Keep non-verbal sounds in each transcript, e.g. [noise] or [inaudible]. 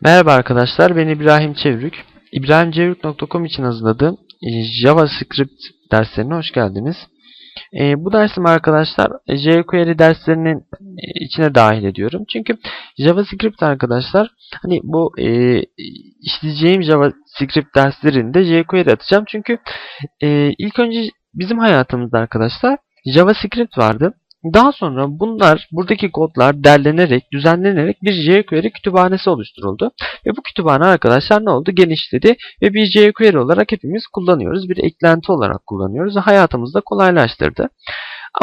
Merhaba arkadaşlar, ben İbrahim Çevrük. İbrahimçevrük.com için hazırladığım e, JavaScript derslerine hoş geldiniz. E, bu dersimi arkadaşlar e, jQuery derslerinin e, içine dahil ediyorum. Çünkü JavaScript arkadaşlar hani bu e, işleyeceğim JavaScript derslerinde jQuery atacağım. Çünkü e, ilk önce bizim hayatımızda arkadaşlar JavaScript vardı. Daha sonra bunlar, buradaki kodlar derlenerek, düzenlenerek bir jQuery kütüphanesi oluşturuldu. Ve bu kütüphane arkadaşlar ne oldu? Genişledi ve bir jQuery olarak hepimiz kullanıyoruz. Bir eklenti olarak kullanıyoruz ve hayatımızı da kolaylaştırdı.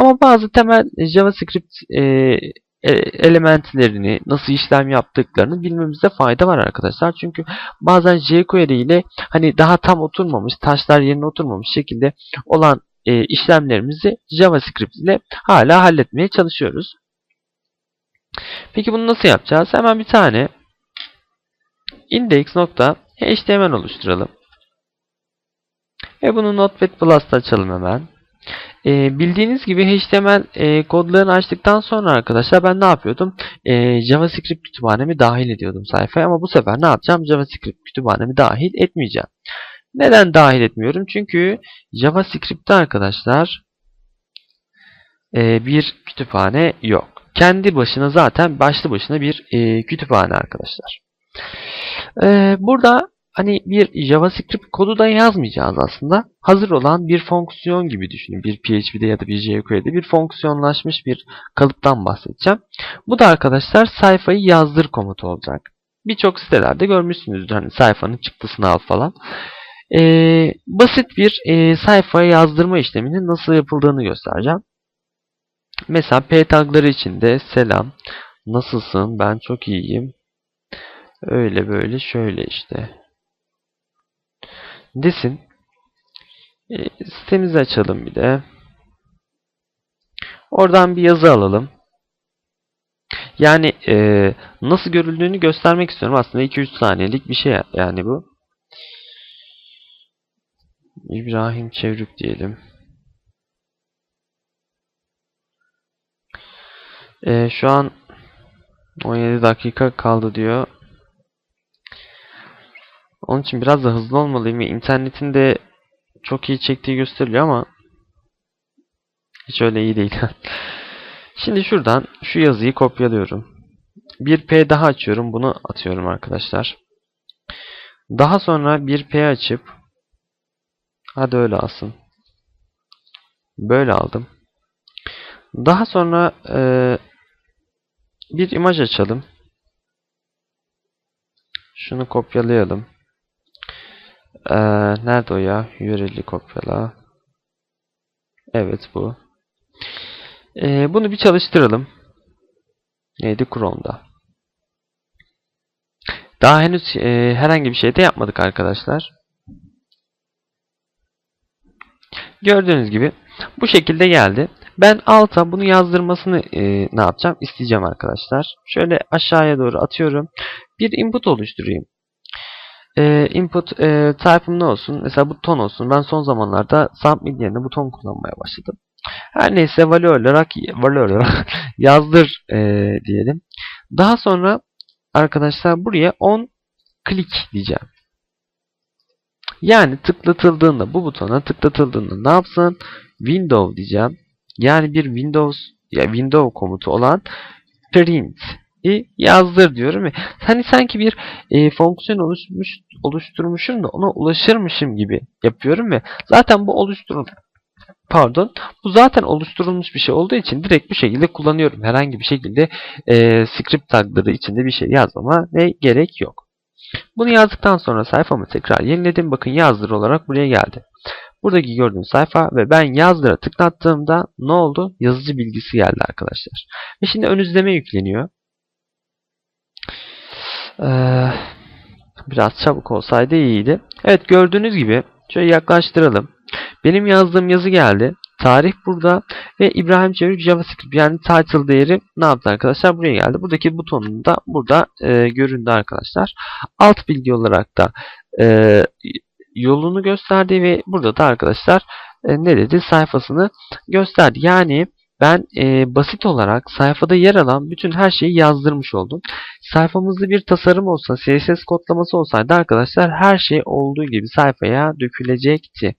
Ama bazı temel JavaScript e, e, elementlerini, nasıl işlem yaptıklarını bilmemizde fayda var arkadaşlar. Çünkü bazen jQuery ile hani daha tam oturmamış, taşlar yerine oturmamış şekilde olan e, işlemlerimizi JavaScript ile hala halletmeye çalışıyoruz. Peki bunu nasıl yapacağız? Hemen bir tane index.html oluşturalım. Ve bunu Notepad Plus'ta açalım hemen. E, bildiğiniz gibi HTML e, kodlarını açtıktan sonra arkadaşlar ben ne yapıyordum? E, JavaScript kütüphanemi dahil ediyordum sayfaya ama bu sefer ne yapacağım? JavaScript kütüphanemi dahil etmeyeceğim. Neden dahil etmiyorum? Çünkü JavaScript'te arkadaşlar e, bir kütüphane yok. Kendi başına zaten başlı başına bir e, kütüphane arkadaşlar. E, burada hani bir JavaScript kodu da yazmayacağız aslında. Hazır olan bir fonksiyon gibi düşünün. Bir PHP'de ya da bir jQuery'de bir fonksiyonlaşmış bir kalıptan bahsedeceğim. Bu da arkadaşlar sayfayı yazdır komutu olacak. Birçok sitelerde görmüşsünüzdür hani sayfanın çıktısını al falan. Ee, basit bir e, sayfaya yazdırma işleminin nasıl yapıldığını göstereceğim. Mesela p tagları içinde selam, nasılsın, ben çok iyiyim, öyle böyle şöyle işte desin. E, sitemizi açalım bir de. Oradan bir yazı alalım. Yani e, nasıl görüldüğünü göstermek istiyorum. Aslında 2-3 saniyelik bir şey yani bu. İbrahim Çevrük diyelim. Ee, şu an 17 dakika kaldı diyor. Onun için biraz da hızlı olmalıyım. İnternetin de çok iyi çektiği gösteriliyor ama hiç öyle iyi değil. [laughs] Şimdi şuradan şu yazıyı kopyalıyorum. Bir P daha açıyorum. Bunu atıyorum arkadaşlar. Daha sonra bir P açıp Hadi öyle alsın. Böyle aldım. Daha sonra e, bir imaj açalım. Şunu kopyalayalım. E, nerede o ya? URL'i kopyala. Evet bu. E, bunu bir çalıştıralım. Neydi? Chrome'da. Daha henüz e, herhangi bir şey de yapmadık arkadaşlar. Gördüğünüz gibi bu şekilde geldi. Ben alta bunu yazdırmasını e, ne yapacağım? İsteyeceğim arkadaşlar. Şöyle aşağıya doğru atıyorum. Bir input oluşturayım. E, input e, type'ım ne olsun? Mesela bu ton olsun. Ben son zamanlarda submit yerine buton kullanmaya başladım. Her neyse value olarak, value olarak [laughs] yazdır e, diyelim. Daha sonra arkadaşlar buraya on click diyeceğim. Yani tıklatıldığında bu butona tıklatıldığında ne yapsın? Window diyeceğim. Yani bir Windows ya window komutu olan print yazdır diyorum ve hani sanki bir e, fonksiyon oluşmuş oluşturmuşum da ona ulaşırmışım gibi yapıyorum ve zaten bu oluşturulmuş pardon bu zaten oluşturulmuş bir şey olduğu için direkt bu şekilde kullanıyorum. Herhangi bir şekilde e, script tagları içinde bir şey yazmama ne gerek yok. Bunu yazdıktan sonra sayfamı tekrar yeniledim. Bakın yazdır olarak buraya geldi. Buradaki gördüğünüz sayfa ve ben yazdıra tıklattığımda ne oldu? Yazıcı bilgisi geldi arkadaşlar. Ve şimdi ön izleme yükleniyor. Ee, biraz çabuk olsaydı iyiydi. Evet gördüğünüz gibi şöyle yaklaştıralım. Benim yazdığım yazı geldi. Tarih burada ve İbrahim Çevik JavaScript yani title değeri ne yaptı arkadaşlar? Buraya geldi. Buradaki butonun da burada e, göründü arkadaşlar. Alt bilgi olarak da e, yolunu gösterdi ve burada da arkadaşlar e, ne dedi? Sayfasını gösterdi. Yani ben e, basit olarak sayfada yer alan bütün her şeyi yazdırmış oldum. sayfamızda bir tasarım olsa, CSS kodlaması olsaydı arkadaşlar her şey olduğu gibi sayfaya dökülecekti.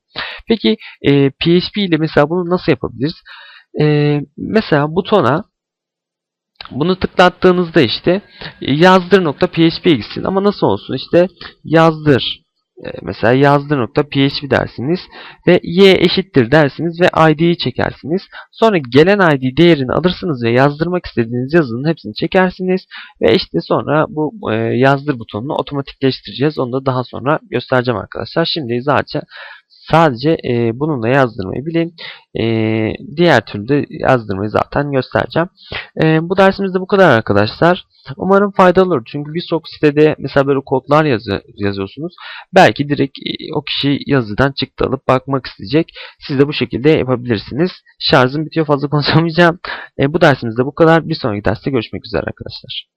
Peki e, PHP ile mesela bunu nasıl yapabiliriz? E, mesela butona bunu tıklattığınızda işte yazdır.php gitsin ama nasıl olsun işte yazdır e, mesela yazdır.php dersiniz ve y eşittir dersiniz ve id'yi çekersiniz. Sonra gelen id değerini alırsınız ve yazdırmak istediğiniz yazının hepsini çekersiniz ve işte sonra bu e, yazdır butonunu otomatikleştireceğiz. Onu da daha sonra göstereceğim arkadaşlar. Şimdi zaten sadece e, bununla yazdırmayı bilin. E, diğer türlü de yazdırmayı zaten göstereceğim. E, bu dersimizde bu kadar arkadaşlar. Umarım faydalı olur. Çünkü birçok sitede mesela böyle kodlar yazı, yazıyorsunuz. Belki direkt e, o kişi yazıdan çıktı alıp bakmak isteyecek. Siz de bu şekilde yapabilirsiniz. Şarjım bitiyor fazla [laughs] konuşamayacağım. E, bu dersimizde bu kadar. Bir sonraki derste görüşmek üzere arkadaşlar.